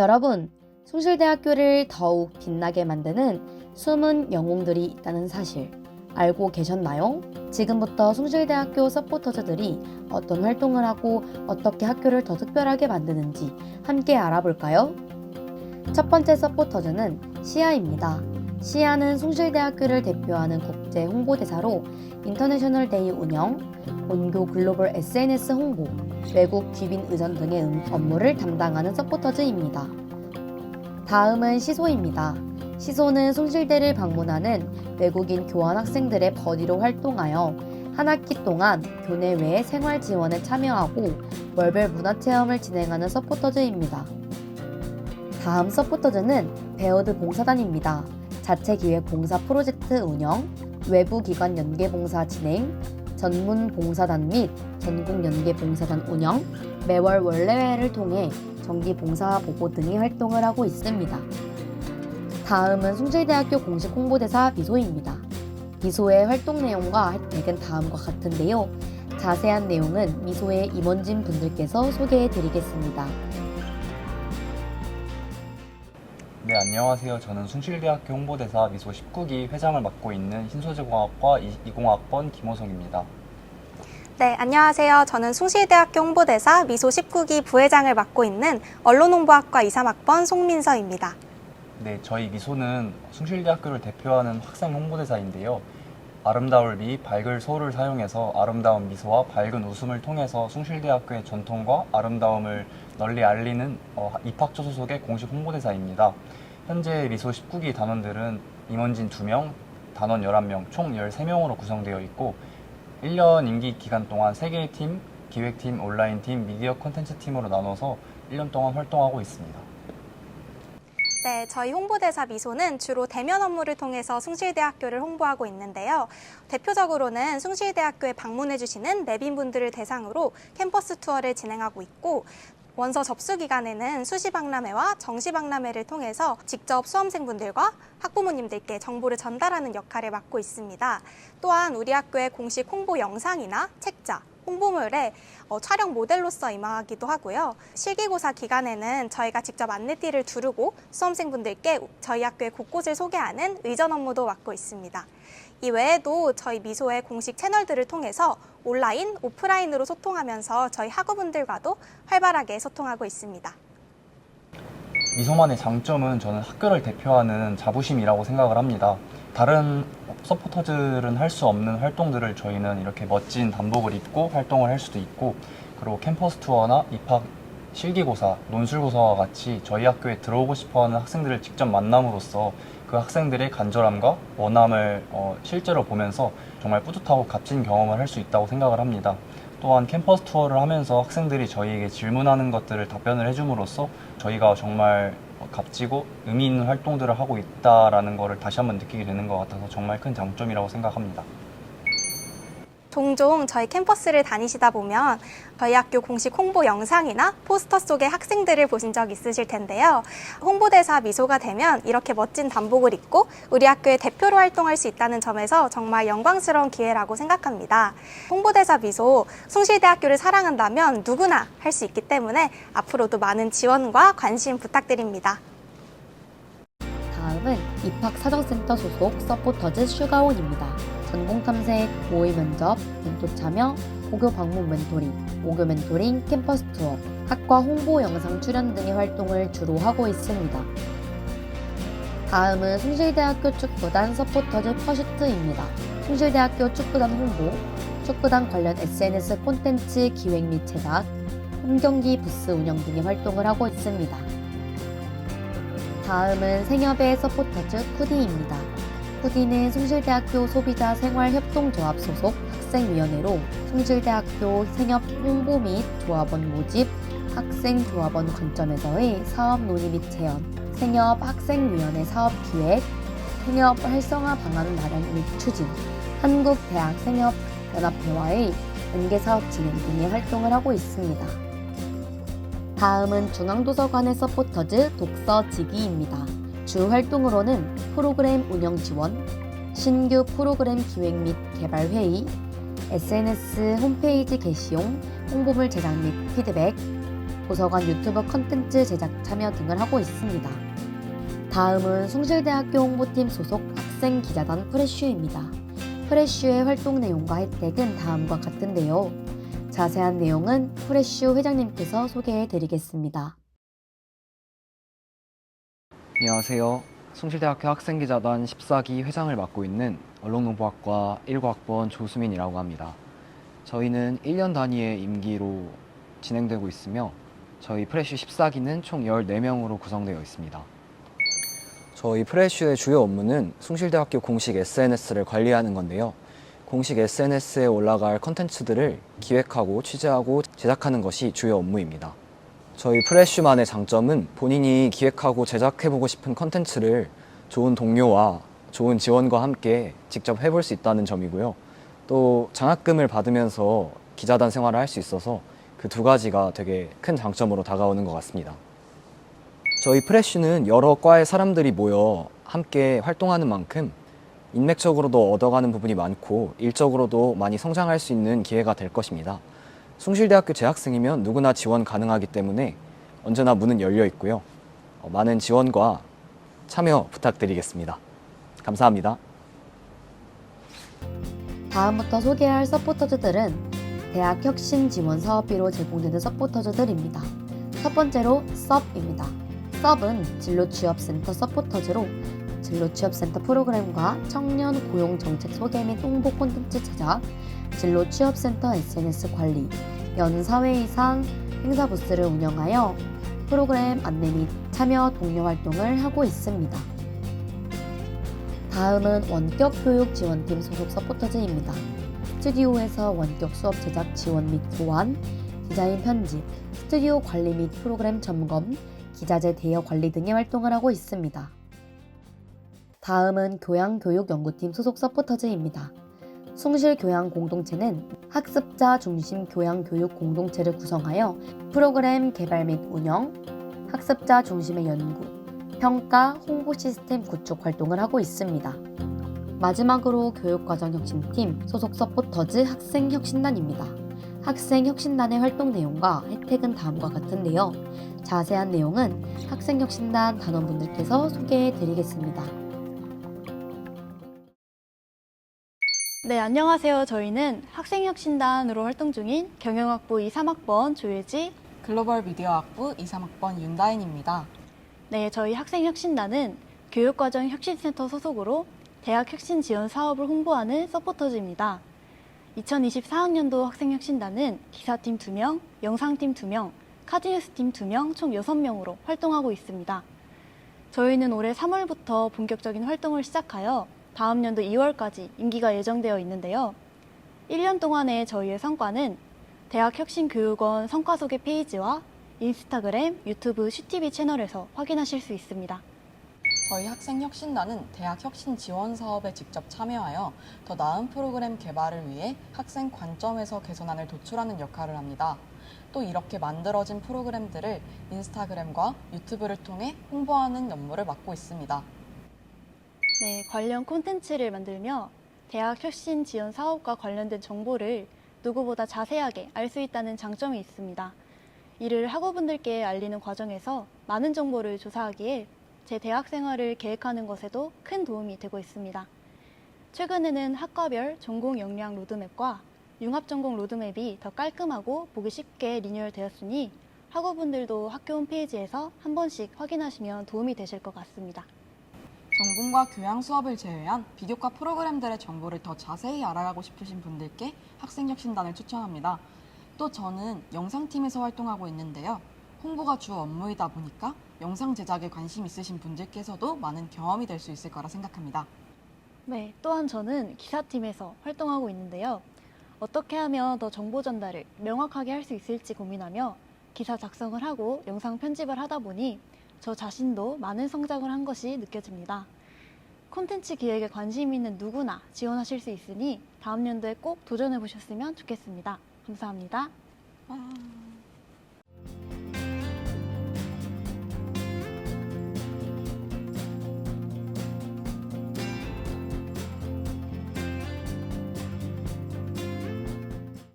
여러분, 숭실대학교를 더욱 빛나게 만드는 숨은 영웅들이 있다는 사실 알고 계셨나요? 지금부터 숭실대학교 서포터즈들이 어떤 활동을 하고 어떻게 학교를 더 특별하게 만드는지 함께 알아볼까요? 첫 번째 서포터즈는 시아입니다. 시아는 숭실대학교를 대표하는 국제 홍보대사로 인터내셔널 데이 운영, 본교 글로벌 SNS 홍보, 외국 귀빈 의전 등의 음- 업무를 담당하는 서포터즈입니다. 다음은 시소입니다. 시소는 숭실대를 방문하는 외국인 교환 학생들의 버디로 활동하여 한 학기 동안 교내 외 생활 지원에 참여하고 월별 문화 체험을 진행하는 서포터즈입니다. 다음 서포터즈는 베어드 봉사단입니다. 자체 기획 봉사 프로젝트 운영, 외부 기관 연계 봉사 진행, 전문 봉사단 및 전국 연계 봉사단 운영, 매월 원래회를 통해 정기 봉사 보고 등의 활동을 하고 있습니다. 다음은 숭실대학교 공식 홍보대사 미소입니다. 미소의 활동 내용과 혜택은 다음과 같은데요. 자세한 내용은 미소의 임원진 분들께서 소개해 드리겠습니다. 네, 안녕하세요. 저는 숭실대학교 홍보대사 미소 19기 회장을 맡고 있는 신소재공학과 20학번 김호성입니다. 네, 안녕하세요. 저는 숭실대학교 홍보대사 미소 19기 부회장을 맡고 있는 언론홍보학과 23학번 송민서입니다. 네, 저희 미소는 숭실대학교를 대표하는 학생 홍보대사인데요. 아름다울 미 밝을 소를 사용해서 아름다운 미소와 밝은 웃음을 통해서 숭실대학교의 전통과 아름다움을 널리 알리는 어, 입학처 소속의 공식 홍보대사입니다. 현재 미소 19기 단원들은 임원진 2명, 단원 11명, 총 13명으로 구성되어 있고 1년 임기 기간 동안 3개의 팀, 기획팀, 온라인팀, 미디어 콘텐츠 팀으로 나눠서 1년 동안 활동하고 있습니다. 네, 저희 홍보대사 미소는 주로 대면 업무를 통해서 숭실대학교를 홍보하고 있는데요. 대표적으로는 숭실대학교에 방문해 주시는 내빈분들을 대상으로 캠퍼스 투어를 진행하고 있고 원서 접수 기간에는 수시 박람회와 정시 박람회를 통해서 직접 수험생분들과 학부모님들께 정보를 전달하는 역할을 맡고 있습니다. 또한 우리 학교의 공식 홍보 영상이나 책자, 홍보물에 어, 촬영 모델로서 임하기도 하고요. 실기고사 기간에는 저희가 직접 안내띠를 두르고 수험생분들께 저희 학교의 곳곳을 소개하는 의전 업무도 맡고 있습니다. 이 외에도 저희 미소의 공식 채널들을 통해서 온라인, 오프라인으로 소통하면서 저희 학우분들과도 활발하게 소통하고 있습니다. 미소만의 장점은 저는 학교를 대표하는 자부심이라고 생각을 합니다. 다른 서포터들은 할 수 없는 활동들을 저희는 이렇게 멋진 단복을 입고 활동을 할 수도 있고 그리고 캠퍼스 투어나 입학 실기고사, 논술고사와 같이 저희 학교에 들어오고 싶어하는 학생들을 직접 만남으로써 그 학생들의 간절함과 원함을 어, 실제로 보면서 정말 뿌듯하고 값진 경험을 할 수 있다고 생각을 합니다. 또한 캠퍼스 투어를 하면서 학생들이 저희에게 질문하는 것들을 답변을 해줌으로써 저희가 정말 값지고 의미 있는 활동들을 하고 있다라는 것을 다시 한번 느끼게 되는 것 같아서 정말 큰 장점이라고 생각합니다. 종종 저희 캠퍼스를 다니시다 보면 저희 학교 공식 홍보 영상이나 포스터 속의 학생들을 보신 적 있으실 텐데요. 홍보대사 미소가 되면 이렇게 멋진 단복을 입고 우리 학교의 대표로 활동할 수 있다는 점에서 정말 영광스러운 기회라고 생각합니다. 홍보대사 미소 숭실대학교를 사랑한다면 누구나 할 수 있기 때문에 앞으로도 많은 지원과 관심 부탁드립니다. 다음은 입학 사정센터 소속 서포터즈 슈가온입니다. 전공 탐색, 모의 면접, 멘토 참여, 고교 방문 멘토링, 오교 멘토링, 캠퍼스 투어, 학과 홍보 영상 출연 등의 활동을 주로 하고 있습니다. 다음은 숭실대학교 축구단 서포터즈 퍼슈트입니다. 숭실대학교 축구단 홍보, 축구단 관련 SNS 콘텐츠 기획 및 제작, 홈경기 부스 운영 등의 활동을 하고 있습니다. 다음은 생협의 서포터즈 쿠디입니다. 쿠디는 숭실대학교 소비자 생활협동조합 소속 학생위원회로 숭실대학교 생협 홍보 및 조합원 모집, 학생 조합원 관점에서의 사업 논의 및 제안, 생협 학생위원회 사업 기획, 생협 활성화 방안 마련 및 추진, 한국대학 생협연합회와의 연계 사업 진행 등의 활동을 하고 있습니다. 다음은 중앙도서관의 서포터즈 독서지기입니다. 주 활동으로는 프로그램 운영 지원, 신규 프로그램 기획 및 개발 회의, SNS 홈페이지 게시용, 홍보물 제작 및 피드백, 도서관 유튜브 컨텐츠 제작 참여 등을 하고 있습니다. 다음은 숭실대학교 홍보팀 소속 학생 기자단 프레쉬입니다. 프레쉬의 활동 내용과 혜택은 다음과 같은데요. 자세한 내용은 프레쉬 회장님께서 소개해 드리겠습니다. 안녕하세요. 숭실대학교 학생기자단 14기 회장을 맡고 있는 언론홍보학과 1과학번 조수민이라고 합니다. 저희는 1년 단위의 임기로 진행되고 있으며 저희 프레쉬 14기는 총 14명으로 구성되어 있습니다. 저희 프레쉬의 주요 업무는 숭실대학교 공식 SNS를 관리하는 건데요. 공식 SNS에 올라갈 컨텐츠들을 기획하고 취재하고 제작하는 것이 주요 업무입니다. 저희 프레쉬만의 장점은 본인이 기획하고 제작해보고 싶은 컨텐츠를 좋은 동료와 좋은 지원과 함께 직접 해볼 수 있다는 점이고요. 또 장학금을 받으면서 기자단 생활을 할 수 있어서 그 두 가지가 되게 큰 장점으로 다가오는 것 같습니다. 저희 프레쉬는 여러 과의 사람들이 모여 함께 활동하는 만큼 인맥적으로도 얻어가는 부분이 많고 일적으로도 많이 성장할 수 있는 기회가 될 것입니다. 숭실대학교 재학생이면 누구나 지원 가능하기 때문에 언제나 문은 열려 있고요. 어, 많은 지원과 참여 부탁드리겠습니다. 감사합니다. 다음부터 소개할 서포터즈들은 대학 혁신 지원 사업비로 제공되는 서포터즈들입니다. 첫 번째로 섭입니다. 섭은 진로 취업센터 서포터즈로 진로 취업센터 프로그램과 청년 고용 정책 소개 및 홍보 콘텐츠 제작, 진로 취업센터 SNS 관리, 연 4회 이상 행사 부스를 운영하여 프로그램 안내 및 참여 동료 활동을 하고 있습니다. 다음은 원격 교육 지원팀 소속 서포터즈입니다. 스튜디오에서 원격 수업 제작 지원 및 교환, 디자인 편집, 스튜디오 관리 및 프로그램 점검, 기자재 대여 관리 등의 활동을 하고 있습니다. 다음은 교양교육연구팀 소속 서포터즈입니다. 숭실 교양 공동체는 학습자 중심 교양 교육 공동체를 구성하여 프로그램 개발 및 운영, 학습자 중심의 연구, 평가, 홍보 시스템 구축 활동을 하고 있습니다. 마지막으로 교육과정혁신팀 소속 서포터즈 학생혁신단입니다. 학생혁신단의 활동 내용과 혜택은 다음과 같은데요. 자세한 내용은 학생혁신단 단원분들께서 소개해 드리겠습니다. 네, 안녕하세요. 저희는 학생혁신단으로 활동 중인 경영학부 2, 3학번 조예지. 글로벌 미디어학부 2, 3학번 윤다인입니다. 네, 저희 학생혁신단은 교육과정 혁신센터 소속으로 대학 혁신 지원 사업을 홍보하는 서포터즈입니다. 2024학년도 학생혁신단은 기사팀 2명, 영상팀 2명, 카드뉴스팀 2명, 총 6명으로 활동하고 있습니다. 저희는 올해 3월부터 본격적인 활동을 시작하여 다음 연도 2월까지 임기가 예정되어 있는데요. 1년 동안의 저희의 성과는 대학혁신교육원 성과 소개 페이지와 인스타그램, 유튜브, 슈티비 채널에서 확인하실 수 있습니다. 저희 학생혁신단은 대학 혁신 지원 사업에 직접 참여하여 더 나은 프로그램 개발을 위해 학생 관점에서 개선안을 도출하는 역할을 합니다. 또 이렇게 만들어진 프로그램들을 인스타그램과 유튜브를 통해 홍보하는 업무를 맡고 있습니다. 네, 관련 콘텐츠를 만들며 대학 혁신 지원 사업과 관련된 정보를 누구보다 자세하게 알 수 있다는 장점이 있습니다. 이를 학우분들께 알리는 과정에서 많은 정보를 조사하기에 제 대학 생활을 계획하는 것에도 큰 도움이 되고 있습니다. 최근에는 학과별 전공 역량 로드맵과 융합 전공 로드맵이 더 깔끔하고 보기 쉽게 리뉴얼 되었으니 학우분들도 학교 홈페이지에서 한 번씩 확인하시면 도움이 되실 것 같습니다. 전공과 교양 수업을 제외한 비교과 프로그램들의 정보를 더 자세히 알아가고 싶으신 분들께 학생혁신단을 추천합니다. 또 저는 영상팀에서 활동하고 있는데요. 홍보가 주 업무이다 보니까 영상 제작에 관심 있으신 분들께서도 많은 경험이 될 수 있을 거라 생각합니다. 네, 또한 저는 기사팀에서 활동하고 있는데요. 어떻게 하면 더 정보 전달을 명확하게 할 수 있을지 고민하며 기사 작성을 하고 영상 편집을 하다 보니 저 자신도 많은 성장을 한 것이 느껴집니다. 콘텐츠 기획에 관심 있는 누구나 지원하실 수 있으니 다음 연도에 꼭 도전해 보셨으면 좋겠습니다. 감사합니다. 와.